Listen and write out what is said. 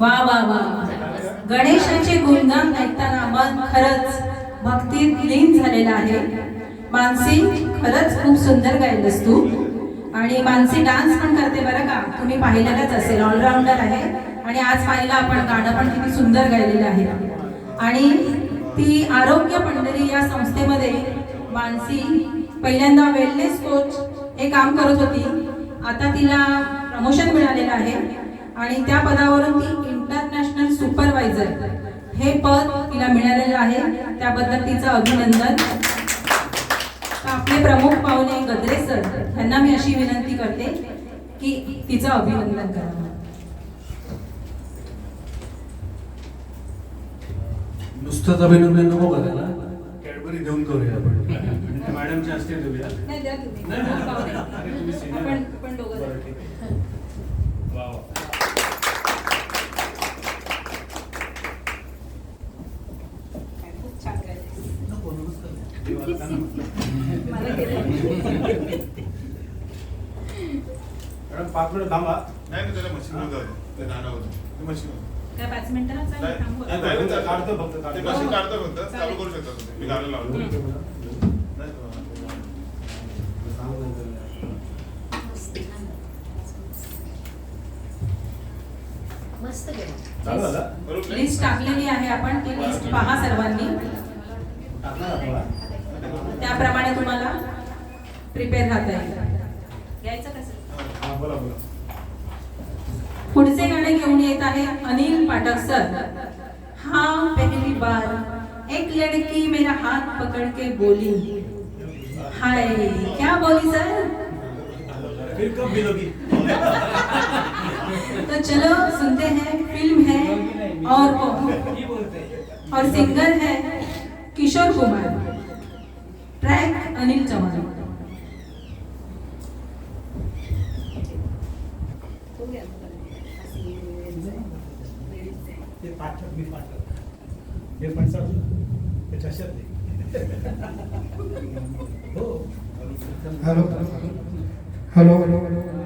वा वा वा गणेशाचे गुणगान ऐकताना मन खरंच भक्तीत लीन झालेलं आहे. मानसी खरंच खूप सुंदर गायलस तू. आणि मानसी डान्स पण करते बरं का? तुम्ही पाहिलेलंच असेल. ऑलराऊंडर आहे. आणि आज पाहिलं आपण गाणं पण किती सुंदर गायलेलं आहे. आणि ती आरोग्य पंढरी या संस्थेमध्ये मानसी पहिल्यांदा वेलनेस कोच हे काम करत होती. आता तिला प्रमोशन मिळालेलं आहे. आणि त्या पदावरून ती इंटरनॅशनल सुपरवायझर हे पद तिला मिळालेलं आहे. त्याबद्दल तिचं अभिनंदन. आपले प्रमुख पाहुणे गद्रे सर यांना मी अशी विनंती करते की तिचं अभिनंदन करावं नुसतंच अभिनंदन नको करायला. कॅडबरी देऊन करूया आपण. मॅडमच्या नाही द्या तुम्ही. नाही, नाही. पाहुणे. अरे, तुम्ही senior आपण आहात. आपण दोघं बरं, ठीक आहे. वा, वा. खूप छान गायले. देवाला का नाही? मला केलं. मॅडम पाच मिनिट थांबा नाही नाही त्याला मशीन मध्ये जाऊ दे. ते गाणं होतं ते मशीन काय पाच मिनिटाला चालेल नाही, थांबू. नाही, नाही, नाही, काढतो फक्त, ते. मशीन काढतो फक्त चालू. करू शकता तुम्ही मी गाणं हम्म. नाही, मस्त नाही? लिस्ट टाकलेली आहे आपण. ती लिस्ट पहा सर्वांनी. त्याप्रमाणे तुम्हाला प्रिपेअर राहता येईल. घ्यायचं कसं? हा बोला बोला. पुढचे गाणे घेऊन येत आहे अनिल पाठक सर. हाँ पहली बार एक लड़की मेरा हाथ पकड़ के बोली. हाय क्या बोली सर? फिर कब मिलोगी? तो चलो सुनते हैं फ़िल्म है और और सिंगर है किशोर कुमार। ट्रैक अनिल चौहान। ते पाठक मी पाठक। हे पण चालू ते कशात हो हॅलो हॅलो हॅलो